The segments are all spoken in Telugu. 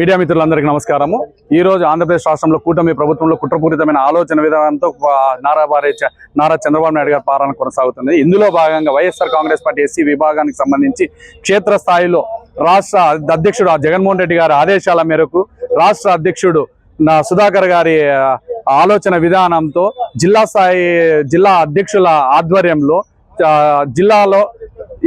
మీడియా మిత్రులందరికీ నమస్కారము. ఈ రోజు ఆంధ్రప్రదేశ్ రాష్ట్రంలో కూటమి ప్రభుత్వంలో కుట్రపూరితమైన ఆలోచన విధానంతో నారా వారి నారా చంద్రబాబు నాయుడు గారి పాలన కొనసాగుతుంది. ఇందులో భాగంగా వైఎస్ఆర్ కాంగ్రెస్ పార్టీ ఎస్సీ విభాగానికి సంబంధించి క్షేత్రస్థాయిలో రాష్ట్ర అధ్యక్షుడు ఆ జగన్మోహన్ రెడ్డి గారి ఆదేశాల మేరకు రాష్ట్ర అధ్యక్షుడు నా సుధాకర్ గారి ఆలోచన విధానంతో జిల్లా స్థాయి జిల్లా అధ్యక్షుల ఆధ్వర్యంలో జిల్లాలో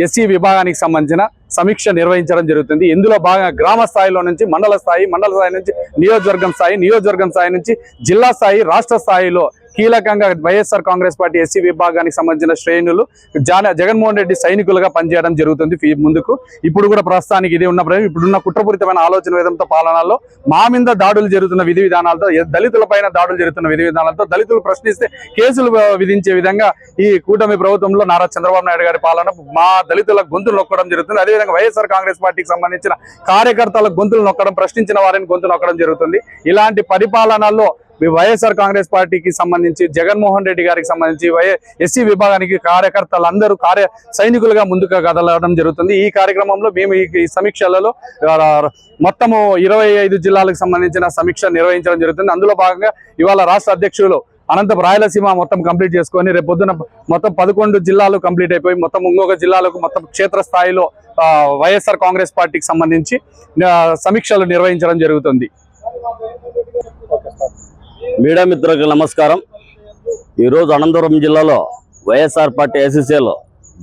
ఎస్సీ విభాగానికి సంబంధించిన సమీక్ష నిర్వహించడం జరుగుతుంది. ఇందులో భాగంగా గ్రామ స్థాయిలో నుంచి మండల స్థాయి మండల స్థాయి నుంచి నియోజకవర్గం స్థాయి నియోజకవర్గం స్థాయి నుంచి జిల్లా స్థాయి రాష్ట్ర స్థాయిలో కీలకంగా వైఎస్ఆర్ కాంగ్రెస్ పార్టీ ఎస్సీ విభాగానికి సంబంధించిన శ్రేణులు జాన జగన్మోహన్ రెడ్డి సైనికులుగా పనిచేయడం జరుగుతుంది ఫీ- ముందుకు. ఇప్పుడు కూడా ప్రస్తుతానికి ఇది ఉన్న ఇప్పుడున్న కుట్రపూరితమైన ఆలోచన విధంతో పాలనలో మా మీద దాడులు జరుగుతున్న విధి విధానాలతో దళితులపైన దాడులు జరుగుతున్న విధి విధానాలతో దళితులు ప్రశ్నిస్తే కేసులు విధించే విధంగా ఈ కూటమి ప్రభుత్వంలో నారా చంద్రబాబు నాయుడు గారి పాలన మా దళితుల గొంతులు నొక్కడం జరుగుతుంది. అదేవిధంగా వైఎస్ఆర్ కాంగ్రెస్ పార్టీకి సంబంధించిన కార్యకర్తల గొంతులు నొక్కడం ప్రశ్నించిన వారిని గొంతు నొక్కడం జరుగుతుంది. ఇలాంటి పరిపాలనలో వైఎస్ఆర్ కాంగ్రెస్ పార్టీకి సంబంధించి జగన్మోహన్ రెడ్డి గారికి సంబంధించి వై ఎస్సీ విభాగానికి కార్యకర్తలందరూ కార్య సైనికులుగా ముందుకు కదలడం జరుగుతుంది. ఈ కార్యక్రమంలో మేము ఈ సమీక్షలలో మొత్తము ఇరవై ఐదు జిల్లాలకు సంబంధించిన సమీక్ష నిర్వహించడం జరుగుతుంది. అందులో భాగంగా ఇవాళ రాష్ట్ర అధ్యక్షులు అనంతపు రాయలసీమ మొత్తం కంప్లీట్ చేసుకొని రేపు పొద్దున మొత్తం పదకొండు జిల్లాలు కంప్లీట్ అయిపోయి మొత్తం ఇంకొక జిల్లాలకు మొత్తం క్షేత్ర స్థాయిలో వైఎస్ఆర్ కాంగ్రెస్ పార్టీకి సంబంధించి సమీక్షలు నిర్వహించడం జరుగుతుంది. మీడియా మిత్రులకు నమస్కారం. ఈరోజు అనంతపురం జిల్లాలో వైఎస్ఆర్ పార్టీ ఎస్సీసీలో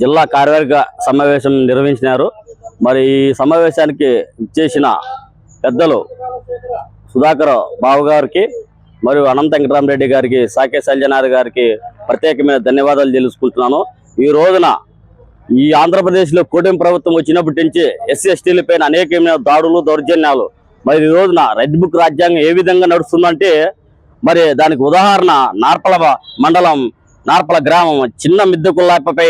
జిల్లా కార్యవర్గ సమావేశం నిర్వహించినారు. మరి ఈ సమావేశానికి ఇచ్చేసిన పెద్దలు సుధాకర్ బాబు గారికి మరియు అనంత వెంకటరామరెడ్డి గారికి సాకే సంజనాథ్ గారికి ప్రత్యేకమైన ధన్యవాదాలు తెలుసుకుంటున్నాను. ఈ రోజున ఈ ఆంధ్రప్రదేశ్లో కూటమి ప్రభుత్వం వచ్చినప్పటి నుంచి ఎస్సీ ఎస్టీల పైన అనేకమైన దాడులు దౌర్జన్యాలు. మరి ఈ రోజున రెడ్ బుక్ రాజ్యాంగం ఏ విధంగా నడుస్తుందంటే మరి దానికి ఉదాహరణ నార్పల మండలం నార్పల గ్రామం చిన్న మిద్దెకుల్లాపపై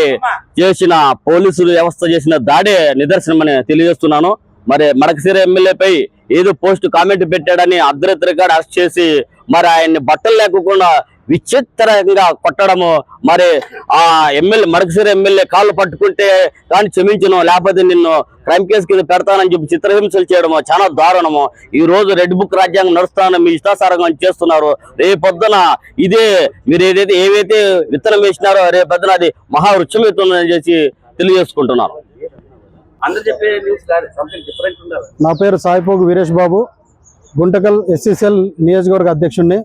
చేసిన పోలీసులు వ్యవస్థ చేసిన దాడే నిదర్శనమని తెలియజేస్తున్నాను. మరి మడకసిర ఎమ్మెల్యేపై ఏదో పోస్ట్ కామెంట్ పెట్టాడని అర్ధరాత్రిగా అరెస్ట్ చేసి మరి ఆయన్ని బట్టలు లేకుండా విచిత్రంగా కొట్టడము. మరి ఆ ఎమ్మెల్యే మడకసిర ఎమ్మెల్యే కాళ్ళు పట్టుకుంటే కానీ క్షమించను లేకపోతే నిన్ను క్రైమ్ కేసు కింద పెడతానని చెప్పి చిత్రహింసలు చేయడము చాలా దారుణము. ఈ రోజు రెడ్ బుక్ రాజ్యాంగం నడుస్తానని మీ ఇష్టాసారంగా చేస్తున్నారు. రేపొద్దున ఇదే మీరు ఏదైతే ఏవైతే విత్తనం వేసినారో రేపొద్దున అది మహావృక్షం ఎత్తుందని చేసి తెలియజేసుకుంటున్నారు అందరు చెప్పే న్యూస్ సంథింగ్ డిఫరెంట్ ఉండాలి. నా పేరు సాయిపోగు వీరేష్ బాబు. గుంటకల్ ఎస్సీసీఎల్ నియోజకవర్గ అధ్యక్షుడిని.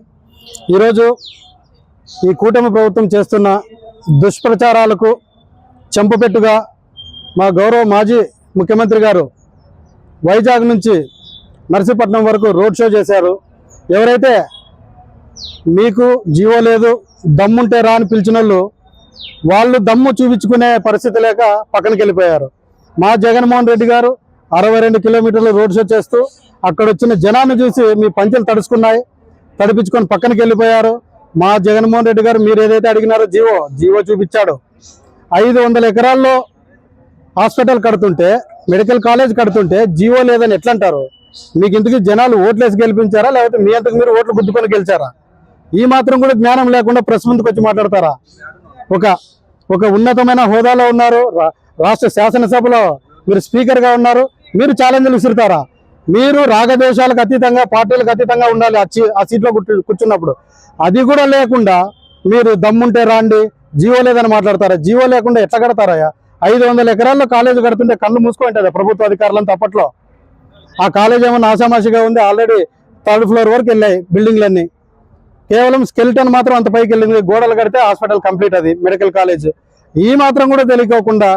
ఈరోజు ఈ కూటమి ప్రభుత్వం చేస్తున్న దుష్ప్రచారాలకు చెంపపెట్టుగా మా గౌరవ మాజీ ముఖ్యమంత్రి గారు వైజాగ్ నుంచి నర్సీపట్నం వరకు రోడ్ షో చేశారు. ఎవరైతే మీకు జీవో లేదు దమ్ముంటే రా అని పిలిచిన వాళ్ళు దమ్ము చూపించుకునే పరిస్థితి లేక పక్కనకి వెళ్ళిపోయారు. మా జగన్మోహన్ రెడ్డి గారు అరవై రెండు కిలోమీటర్లు రోడ్ షో చేస్తూ అక్కడ వచ్చిన జనాన్ని చూసి మీ పంచెలు తడుచుకున్నాయి తడిపించుకొని పక్కనకి వెళ్ళిపోయారు. మా జగన్మోహన్ రెడ్డి గారు మీరు ఏదైతే అడిగినారో జీవో జీవో చూపించాడు. ఐదు వందల ఎకరాల్లో హాస్పిటల్ కడుతుంటే మెడికల్ కాలేజ్ కడుతుంటే జీవో లేదని ఎట్లా అంటారు మీకు ఇంతకు జనాలు ఓట్లేసి గెలిపించారా? లేకపోతే మీ అంతకు మీరు ఓట్లు గుద్దుకొని గెలిచారా? ఈ మాత్రం కూడా జ్ఞానం లేకుండా ప్రెస్ ముందుకు వచ్చి మాట్లాడతారా? ఒక ఒక ఉన్నతమైన హోదాలో ఉన్నారు. రా- రాష్ట్ర శాసనసభలో మీరు స్పీకర్గా ఉన్నారు. మీరు ఛాలెంజ్లు విసురుతారా? మీరు రాగదేశాలకు అతీతంగా పార్టీలకు అతీతంగా ఉండాలి ఆ ఆ సీట్లో కూర్చున్నప్పుడు. అది కూడా లేకుండా మీరు దమ్ముంటే రాండి జీవో లేదని మాట్లాడతారా? జీవో లేకుండా ఎట్లా కడతారా ఐదు వందల ఎకరాల్లో కాలేజీ కడుతుంటే కళ్ళు మూసుకుంటుంది ప్రభుత్వ అధికారులంతా అప్పట్లో. ఆ కాలేజ్ ఏమన్నా ఆశామాషిగా ఉంది ఆల్రెడీ థర్డ్ ఫ్లోర్ వరకు వెళ్ళాయి బిల్డింగ్లన్నీ. కేవలం స్కెల్టన్ మాత్రం అంత పైకి వెళ్ళింది గోడలు కడితే హాస్పిటల్ కంప్లీట్ అది మెడికల్ కాలేజ్. ఈ మాత్రం కూడా తెలియకోకుండా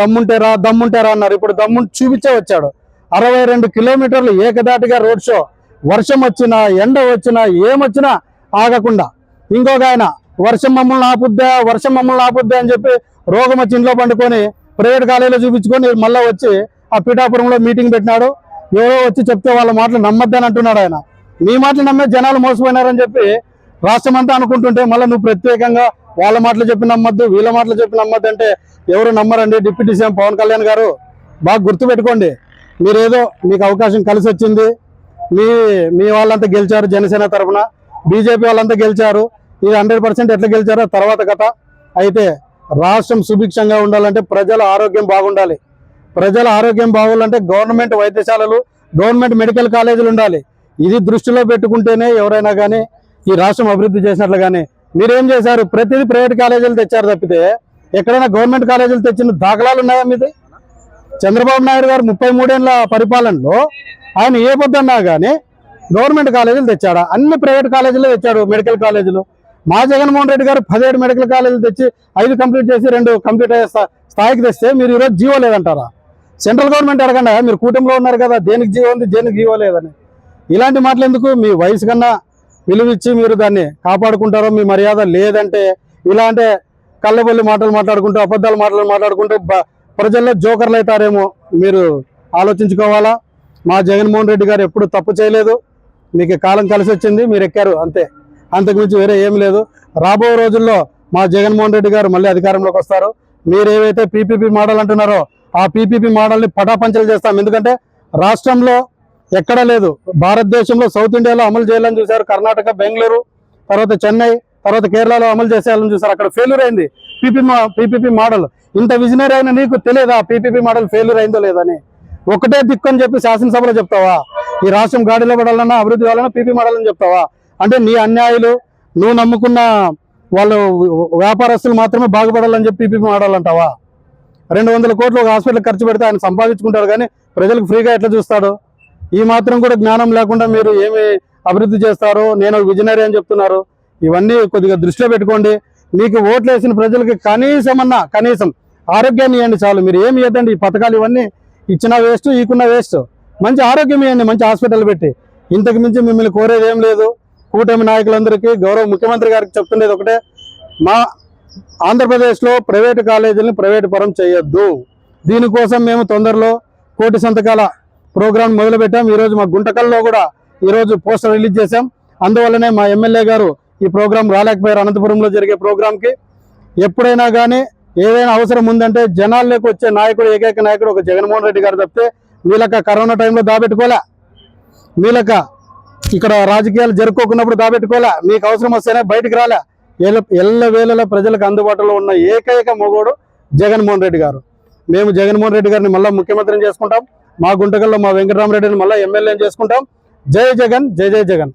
దమ్ముంటే రా దమ్ముంటే రా అన్నారు. ఇప్పుడు దమ్ము చూపించే వచ్చాడు. అరవై రెండు కిలోమీటర్లు ఏకదాటిగా రోడ్ షో. వర్షం వచ్చినా ఎండ వచ్చినా ఏమొచ్చినా ఆగకుండా. ఇంకొక ఆయన వర్షం మమ్మల్ని ఆపుద్దా వర్షం మమ్మల్ని ఆపుద్దా అని చెప్పి రోగం వచ్చి ఇంట్లో పండుకొని ప్రైవేట్ కాలేజీలో చూపించుకొని మళ్ళీ వచ్చి ఆ పీఠాపురంలో మీటింగ్ పెట్టినాడు. ఎవరో వచ్చి చెప్తే వాళ్ళ మాటలు నమ్మద్దని అంటున్నాడు ఆయన. మీ మాటలు నమ్మే జనాలు మోసపోయినారని చెప్పి రాష్ట్రం అంతా అనుకుంటుంటే మళ్ళీ నువ్వు ప్రత్యేకంగా వాళ్ళ మాటలు చెప్పి నమ్మద్దు వీళ్ళ మాటలు చెప్పి నమ్మద్దు అంటే ఎవరు నమ్మరండి? డిప్యూటీ సీఎం పవన్ కళ్యాణ్ గారు బాగా గుర్తుపెట్టుకోండి. మీరేదో మీకు అవకాశం కలిసి వచ్చింది. మీ మీ వాళ్ళంతా గెలిచారు జనసేన తరఫున. బీజేపీ వాళ్ళంతా గెలిచారు. ఇది హండ్రెడ్ పర్సెంట్ ఎట్లా గెలిచారో తర్వాత కథ. అయితే రాష్ట్రం సుభిక్షంగా ఉండాలంటే ప్రజల ఆరోగ్యం బాగుండాలి. ప్రజల ఆరోగ్యం బాగుండాలంటే గవర్నమెంట్ వైద్యశాలలు గవర్నమెంట్ మెడికల్ కాలేజీలు ఉండాలి. ఇది దృష్టిలో పెట్టుకుంటేనే ఎవరైనా కానీ ఈ రాష్ట్రం అభివృద్ధి చేసినట్లు కానీ మీరేం చేశారు? ప్రతిదీ ప్రైవేట్ కాలేజీలు తెచ్చారు తప్పితే ఎక్కడైనా గవర్నమెంట్ కాలేజీలు తెచ్చిన దాఖలాలు ఉన్నాయా మీది? చంద్రబాబు నాయుడు గారు ముప్పై మూడేళ్ళ పరిపాలనలో ఆయన ఏ పొద్దున్నా కానీ గవర్నమెంట్ కాలేజీలు తెచ్చాడా? అన్ని ప్రైవేట్ కాలేజీలు తెచ్చాడు మెడికల్ కాలేజీలు. మా జగన్మోహన్ రెడ్డి గారు పదిహేడు మెడికల్ కాలేజీలు తెచ్చి ఐదు కంప్లీట్ చేసి రెండు కంప్లీట్ అయ్యే స్థాయికి తెస్తే మీరు ఈరోజు జీవో లేదంటారా? సెంట్రల్ గవర్నమెంట్ అడగండి మీరు కూటమిలో ఉన్నారు కదా దేనికి జీవో ఉంది దేనికి జీవో లేదని. ఇలాంటి మాటలు ఎందుకు? మీ వయసు కన్నా విలువిచ్చి మీరు దాన్ని కాపాడుకుంటారో మీ మర్యాద లేదంటే ఇలాంటి అంటే కళ్ళబొల్లి మాటలు మాట్లాడుకుంటూ అబద్ధాలు మాటలు మాట్లాడుకుంటూ ప్రజల్లో జోకర్లు అవుతారేమో మీరు ఆలోచించుకోవాలా? మా జగన్మోహన్ రెడ్డి గారు ఎప్పుడు తప్పు చేయలేదు. మీకు కాలం కలిసి వచ్చింది మీరు ఎక్కారు అంతే. అంతకుమించి వేరే ఏం లేదు. రాబోయే రోజుల్లో మా జగన్మోహన్ రెడ్డి గారు మళ్ళీ అధికారంలోకి వస్తారు. మీరు ఏవైతే పీపీపీ మోడల్ అంటున్నారో ఆ పీపీపీ మోడల్ని పటాపంచలు చేస్తాం. ఎందుకంటే రాష్ట్రంలో ఎక్కడా లేదు. భారతదేశంలో సౌత్ ఇండియాలో అమలు చేయాలని చూశారు కర్ణాటక బెంగళూరు తర్వాత చెన్నై తర్వాత కేరళలో అమలు చేసేయాలని చూసారు అక్కడ ఫెయిల్యూర్ అయింది. పీపీ పీపీపీ మోడల్ ఇంత విజనరీ అయినా నీకు తెలియదా? పీపీపీ మోడల్ ఫెయిల్యూర్ అయిందో లేదని ఒకటే దిక్కు అని చెప్పి శాసనసభలో చెప్తావా? ఈ రాష్ట్రం గాడిలో పడాలన్నా అభివృద్ధి కావాలన్నా పీపీ మోడల్ అని చెప్తావా? అంటే నీ అన్యాయులు నువ్వు నమ్ముకున్న వాళ్ళు వ్యాపారస్తులు మాత్రమే బాగుపడాలని చెప్పి పీపీ మోడల్ అంటావా? రెండు వందల కోట్లు ఒక హాస్పిటల్ ఖర్చు పెడితే ఆయన సంపాదించుకుంటాడు కానీ ప్రజలకు ఫ్రీగా ఎట్లా చూస్తాడు? ఈ మాత్రం కూడా జ్ఞానం లేకుండా మీరు ఏమి అభివృద్ధి చేస్తారో నేను విజనరీ అని చెప్తున్నారు. ఇవన్నీ కొద్దిగా దృష్టిలో పెట్టుకోండి. మీకు ఓట్లు వేసిన ప్రజలకి కనీసం అన్నా కనీసం ఆరోగ్యాన్ని ఇవ్వండి చాలు. మీరు ఏమి ఇవ్వదండి ఈ పథకాలు ఇవన్నీ ఇచ్చిన వేస్ట్ ఈకున్న వేస్ట్. మంచి ఆరోగ్యం ఇవ్వండి మంచి హాస్పిటల్ పెట్టి. ఇంతకు మించి మిమ్మల్ని కోరేది ఏం లేదు. కూటమి నాయకులందరికీ గౌరవ ముఖ్యమంత్రి గారికి చెప్తుండేది ఒకటే. మా ఆంధ్రప్రదేశ్లో ప్రైవేటు కాలేజీలను ప్రైవేటు పరం చేయొద్దు. దీనికోసం మేము తొందరలో కోటి సంతకాల ప్రోగ్రాం మొదలుపెట్టాం. ఈరోజు మా గుంటకల్లో కూడా ఈరోజు పోస్టర్ రిలీజ్ చేశాం. అందువల్లనే మా ఎమ్మెల్యే గారు ఈ ప్రోగ్రాం రాలేకపోయారు అనంతపురంలో జరిగే ప్రోగ్రాంకి. ఎప్పుడైనా కానీ ఏదైనా అవసరం ఉందంటే జనాల్లోకి వచ్చే నాయకుడు ఏకైక నాయకుడు ఒక జగన్మోహన్ రెడ్డి గారు తప్పితే వీళ్ళక కరోనా టైంలో దాబెట్టుకోలే వీళ్ళక ఇక్కడ రాజకీయాలు జరుపుకోకున్నప్పుడు దాబెట్టుకోలే మీకు అవసరం వస్తేనే బయటకు రాలే. ఎల్ల ఎల్ల ప్రజలకు అందుబాటులో ఉన్న ఏకైక మొగోడు జగన్మోహన్ రెడ్డి గారు. మేము జగన్మోహన్ రెడ్డి గారిని మళ్ళీ ముఖ్యమంత్రిని చేసుకుంటాం. మా గుంటకల్లో మా వెంకటరామరెడ్డిని మళ్ళీ ఎమ్మెల్యేని చేసుకుంటాం. జై జగన్ జై జై జగన్.